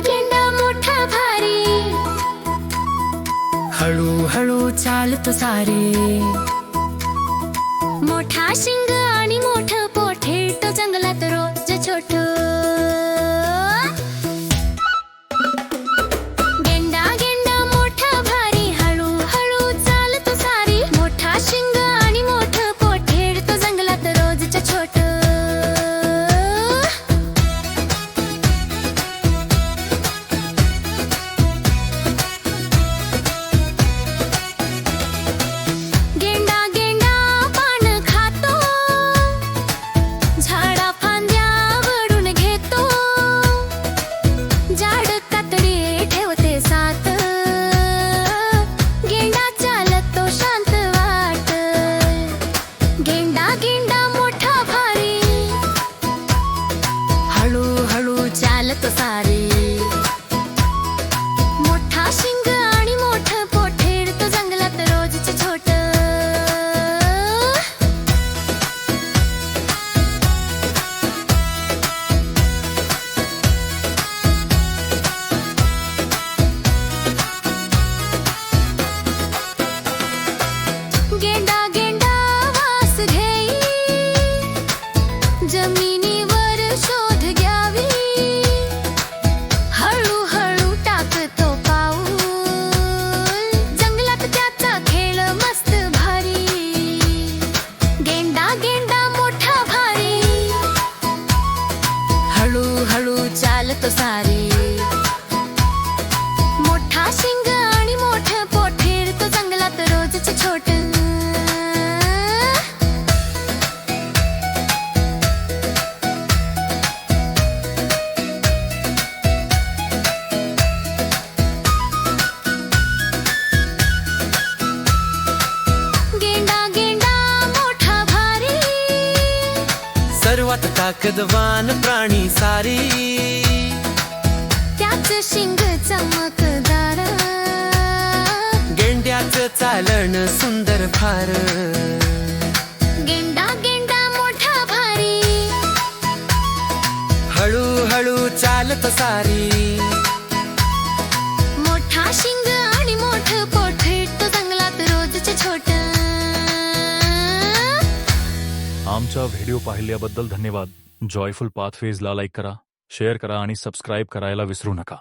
झेंडा मोठा भारी. हळूहळू चालत सारे. मोठा शिंगा सर्वात ताकदवान प्राणी सारी. त्याच शिंग चमकदार गेंड्याच चालण सुंदर फार गेंडा गेंडा मोठा भारी. हळूहळू चालत सारी. मोठा शिंग आमचा व्हिडिओ पाहिल्याबद्दल धन्यवाद. जॉयफुल पाथवेजला लाईक करा शेअर करा आणि सबस्क्राईब करायला विसरू नका.